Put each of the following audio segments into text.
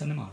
Seni mi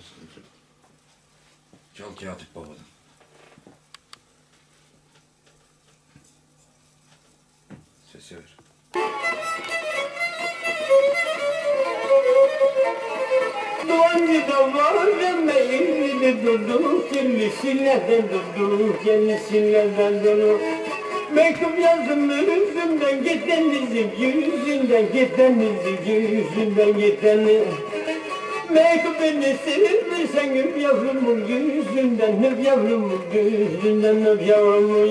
sıkıntı yok. Çal Katip babadan. Sesi ver. Doğanlı da vardım elinde durduk kendisinden durduk kendisinden durduk Mektup yazdım yüzümden gittenizim yüzünden gittenizim yüzünden gitteni Mektup beni sevirsen öp yavrumun yüzünden öp yavrumun yüzünden öp yavrumun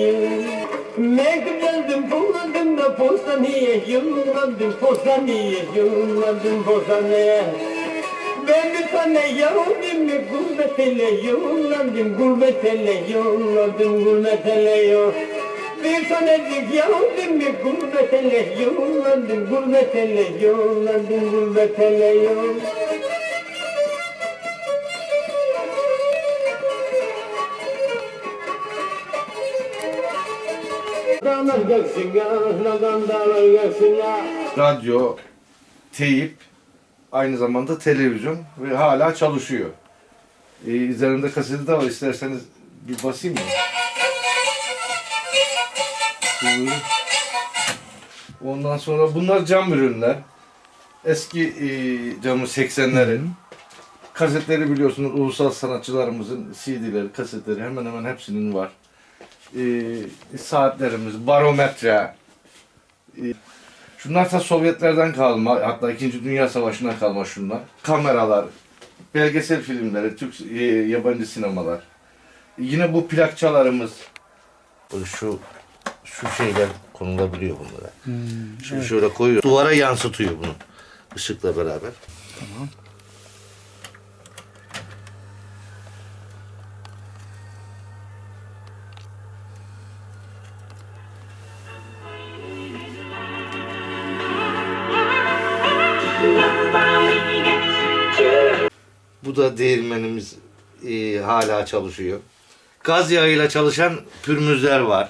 Mektup yazdım bulladım da postaneye yolladım postaneye yolladım postaneye ben bir tane yavrum gurbet ele yolladım gurbet ele yolladım gurbet ele yo Bir tanecik yavrum gurbet ele yolladım gurbet ele yolladım gurbet ele yo Radyo, teyip, aynı zamanda televizyon ve hala çalışıyor. Ee, üzerimde kaseti de var. İsterseniz bir basayım mı? Ondan sonra bunlar cam ürünler. Eski e, camı 80'lerin. Kasetleri biliyorsunuz ulusal sanatçılarımızın CD'leri, kasetleri hemen hemen hepsinin var. Ee, saatlerimiz, barometre, e, Şunlar da Sovyetlerden kalma, hatta 2. Dünya Savaşı'ndan kalma şunlar. Kameralar, belgesel filmleri, Türk e, yabancı sinemalar. Yine bu plakçalarımız. Şu şu şeyler konulabiliyor bunlara. Şimdi şöyle koyuyor. Duvara yansıtıyor bunu. ışıkla beraber. Bu da değirmenimiz e, hala çalışıyor. Gaz yağıyla çalışan pürmüzler var.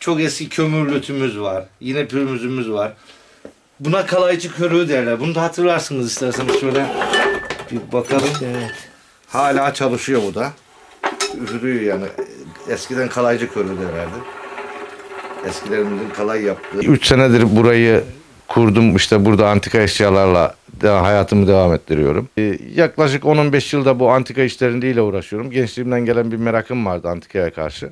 Çok eski kömürlütümüz var. Yine pürmüzümüz var. Buna kalaycı körüğü derler. Bunu da hatırlarsınız isterseniz şöyle bir bakalım. Hala çalışıyor bu da. Üfürüyor yani. Eskiden kalaycı körüğü derlerdi. Eskilerimizin kalay yaptığı. 3 senedir burayı kurdum. İşte burada antika eşyalarla de hayatımı devam ettiriyorum. Ee, yaklaşık 10-15 yılda bu antika işleriyle uğraşıyorum. Gençliğimden gelen bir merakım vardı antikaya karşı.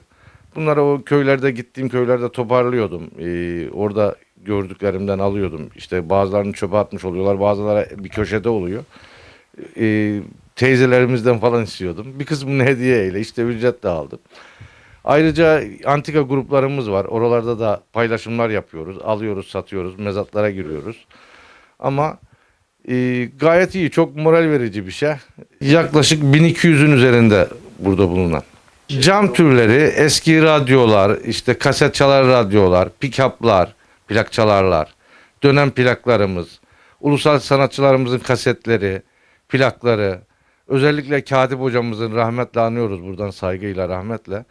Bunları o köylerde gittiğim köylerde toparlıyordum. Ee, orada gördüklerimden alıyordum. İşte bazılarını çöpe atmış oluyorlar, bazıları bir köşede oluyor. Ee, teyzelerimizden falan istiyordum. Bir kısmını hediyeyle işte ücret de aldım. Ayrıca antika gruplarımız var. Oralarda da paylaşımlar yapıyoruz. Alıyoruz, satıyoruz, mezatlara giriyoruz. Ama Ee, gayet iyi, çok moral verici bir şey. Yaklaşık 1200'ün üzerinde burada bulunan. Cam türleri, eski radyolar, işte kaset çalar radyolar, pick-up'lar, plak çalarlar, dönem plaklarımız, ulusal sanatçılarımızın kasetleri, plakları, özellikle Katip hocamızın rahmetle anıyoruz buradan saygıyla rahmetle.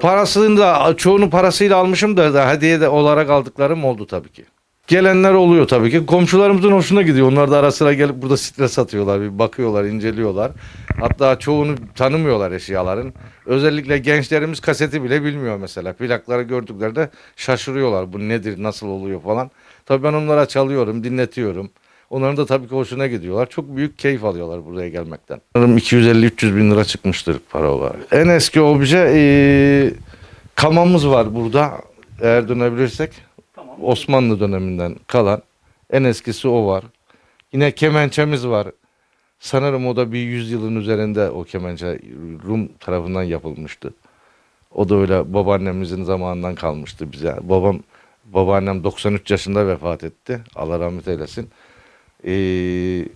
Parasını da çoğunu parasıyla almışım da, da hediye de olarak aldıklarım oldu tabii ki. Gelenler oluyor tabii ki. Komşularımızın hoşuna gidiyor. Onlar da ara sıra gelip burada stres atıyorlar. Bir bakıyorlar, inceliyorlar. Hatta çoğunu tanımıyorlar eşyaların. Özellikle gençlerimiz kaseti bile bilmiyor mesela. Plakları gördüklerinde şaşırıyorlar. Bu nedir, nasıl oluyor falan. Tabii ben onlara çalıyorum, dinletiyorum. Onların da tabii ki hoşuna gidiyorlar. Çok büyük keyif alıyorlar buraya gelmekten. Sanırım 250-300 bin lira çıkmıştır para olarak. En eski obje eee kamamız var burada. Eğer dönebilirsek. Osmanlı döneminden kalan. En eskisi o var. Yine kemençemiz var. Sanırım o da bir 100 yılın üzerinde o kemençe Rum tarafından yapılmıştı. O da öyle babaannemizin zamanından kalmıştı bize. Babam babaannem 93 yaşında vefat etti. Allah rahmet eylesin. Ee,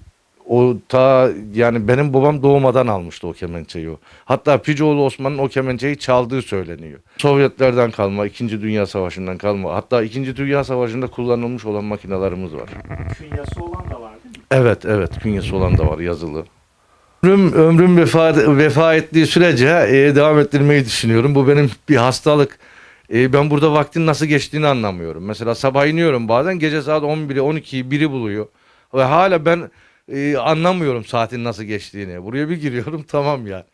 o ta yani benim babam doğmadan almıştı o kemençeyi o. Hatta Picoğlu Osman'ın o kemençeyi çaldığı söyleniyor. Sovyetlerden kalma, 2. Dünya Savaşı'ndan kalma. Hatta 2. Dünya Savaşı'nda kullanılmış olan makinelerimiz var. Künyası olan da var değil mi? Evet evet künyesi olan da var yazılı. Ömrüm, ömrüm vefa, vefa ettiği sürece e, devam ettirmeyi düşünüyorum. Bu benim bir hastalık. E, ben burada vaktin nasıl geçtiğini anlamıyorum. Mesela sabah iniyorum bazen gece saat 11'i 12'yi biri buluyor. Ve hala ben e, anlamıyorum saatin nasıl geçtiğini. Buraya bir giriyorum tamam yani.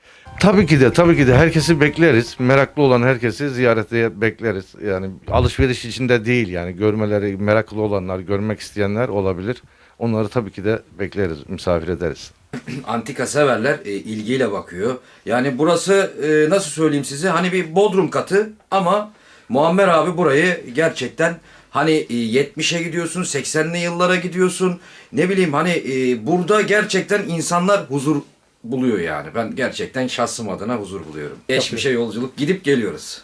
Tabii ki de tabii ki de herkesi bekleriz. Meraklı olan herkesi ziyarete bekleriz. Yani alışveriş içinde değil yani görmeleri meraklı olanlar, görmek isteyenler olabilir. Onları tabii ki de bekleriz, misafir ederiz. antika severler e, ilgiyle bakıyor. Yani burası e, nasıl söyleyeyim size hani bir bodrum katı ama Muammer abi burayı gerçekten hani e, 70'e gidiyorsun 80'li yıllara gidiyorsun ne bileyim hani e, burada gerçekten insanlar huzur buluyor yani. Ben gerçekten şahsım adına huzur buluyorum. Geçmişe yolculuk gidip geliyoruz.